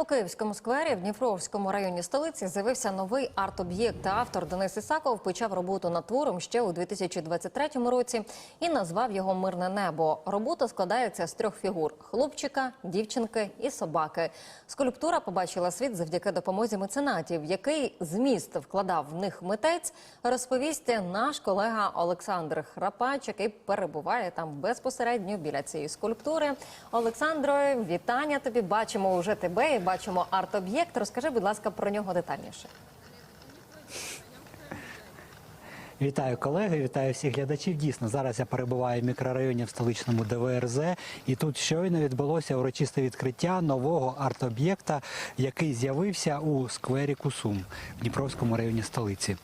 У Київському сквері в Дніпровському районі столиці з'явився новий арт-об'єкт. Автор Денис Ісаков почав роботу над твором ще у 2023 році і назвав його Мирне небо. Робота складається з трьох фігур: хлопчика, дівчинки і собаки. Скульптура побачила світ завдяки допомозі меценатів. Який зміст вкладав в них митець, розповість наш колега Олександр Храпач, який перебуває там безпосередньо біля цієї скульптури. Олександро, вітання тобі. Бачимо вже тебе і бачимо арт-об'єкт. Розкажи, будь ласка, про нього детальніше. Вітаю колеги, вітаю всіх глядачів. Дійсно, зараз я перебуваю в мікрорайоні в столичному ДВРЗ, і тут щойно відбулося урочисте відкриття нового арт-об'єкта, який з'явився у сквері Кусум в Дніпровському районі столиці.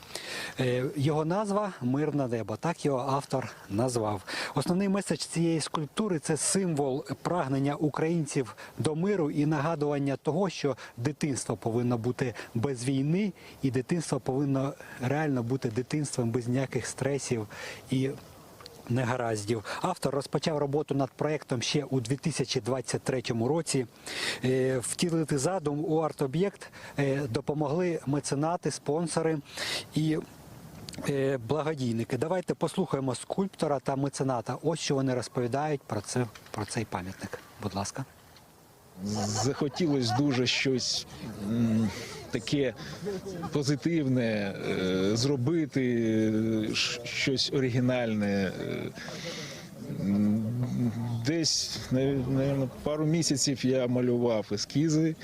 Е, Його назва Мирне небо. Так його автор назвав. Основний меседж цієї скульптури це символ прагнення українців до миру і нагадування того, що дитинство повинно бути без війни, і дитинство повинно реально бути дитинством без ніяких стресів і негараздів. Автор розпочав роботу над проєктом ще у 2023 році. Е, Втілити задум у арт-об'єкт е, допомогли меценати, спонсори і е, благодійники. Давайте послухаємо скульптора та мецената. Ось що вони розповідають про це про цей пам'ятник. Будь ласка. захотілося дуже щось таке позитивне е, зробити, е, щось оригінальне. е. Десь, мабуть, пару місяців я малював ескізи,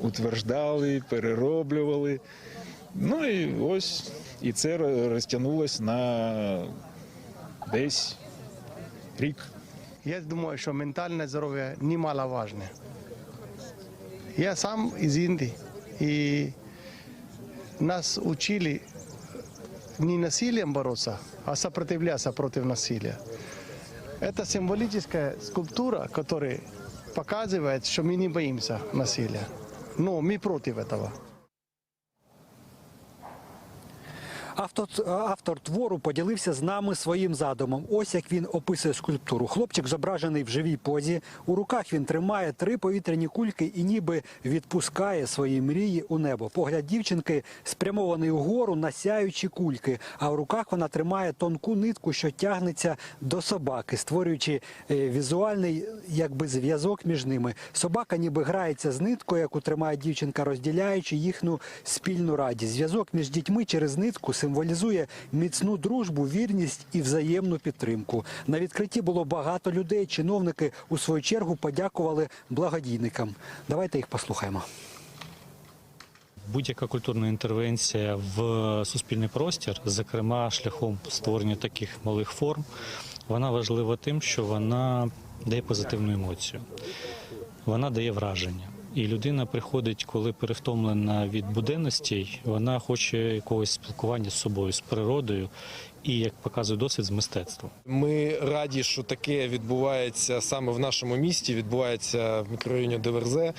утверждали, перероблювали. Ну і ось, і це ро- розтягнулося на десь рік. Я думаю, что ментальное здоровье немаловажно. Я сам из Индии, и нас учили не насилием бороться, а сопротивляться против насилия. Это символическая скульптура, которая показывает, что мы не боимся насилия. Но мы против этого. Автор, автор твору поділився з нами своїм задумом. Ось як він описує скульптуру. Хлопчик зображений в живій позі. У руках він тримає три повітряні кульки і ніби відпускає свої мрії у небо. Погляд дівчинки спрямований угору на сяючі кульки, а в руках вона тримає тонку нитку, що тягнеться до собаки, створюючи е, візуальний якби зв'язок між ними. Собака ніби грається з ниткою, яку тримає дівчинка, розділяючи їхню спільну радість. Зв'язок між дітьми через нитку символізує міцну дружбу, вірність і взаємну підтримку. На відкритті було багато людей. Чиновники у свою чергу подякували благодійникам. Давайте їх послухаємо. Будь-яка культурна інтервенція в суспільний простір, зокрема шляхом створення таких малих форм, вона важлива тим, що вона дає позитивну емоцію, вона дає враження. І людина приходить, коли перевтомлена від буденностей, вона хоче якогось спілкування з собою, з природою, і як показує досвід з мистецтвом. Ми раді, що таке відбувається саме в нашому місті. Відбувається в мікрорайоні ДВРЗ. Е,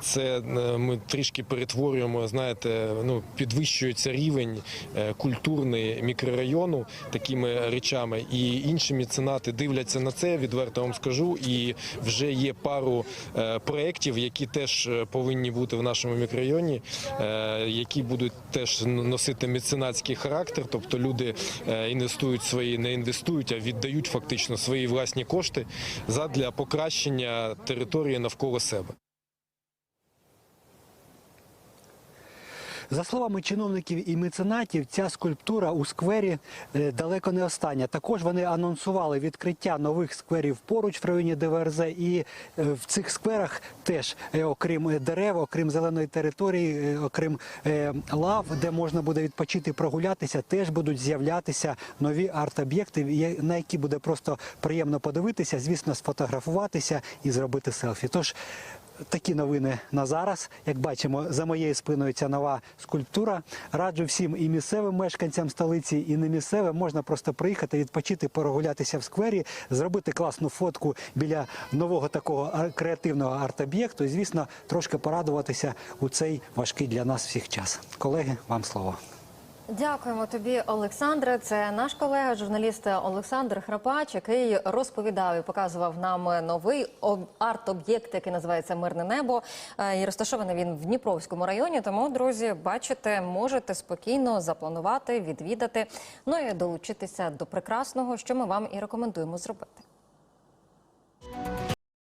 Це е, ми трішки перетворюємо, знаєте, ну підвищується рівень е, культурний мікрорайону такими речами. І інші меценати дивляться на це. Відверто вам скажу. І вже є пару проєктів, які теж повинні бути в нашому мікрорайоні, які будуть теж носити меценатський характер, тобто люди інвестують свої, не інвестують, а віддають фактично свої власні кошти задля покращення території навколо себе. За словами чиновників і меценатів, ця скульптура у сквері е, далеко не остання. Також вони анонсували відкриття нових скверів поруч в районі ДВРЗ. І е, в цих скверах теж, е, окрім дерев, окрім зеленої території, окрім лав, де можна буде відпочити, прогулятися, теж будуть з'являтися нові арт-об'єкти, на які буде просто приємно подивитися, звісно, сфотографуватися і зробити селфі. Тож Такі новини на зараз. Як бачимо, за моєю спиною ця нова скульптура. Раджу всім і місцевим мешканцям столиці, і не місцевим можна просто приїхати, відпочити, прогулятися в сквері, зробити класну фотку біля нового такого креативного арт-об'єкту і, звісно, трошки порадуватися у цей важкий для нас всіх час. Колеги, вам слово. Дякуємо тобі, Олександре. Це наш колега, журналіст Олександр Храпач, який розповідав і показував нам новий об- арт-об'єкт, який називається Мирне небо. Е, І розташований він в Дніпровському районі. Тому, друзі, бачите, можете спокійно запланувати, відвідати, ну і долучитися до прекрасного, що ми вам і рекомендуємо зробити.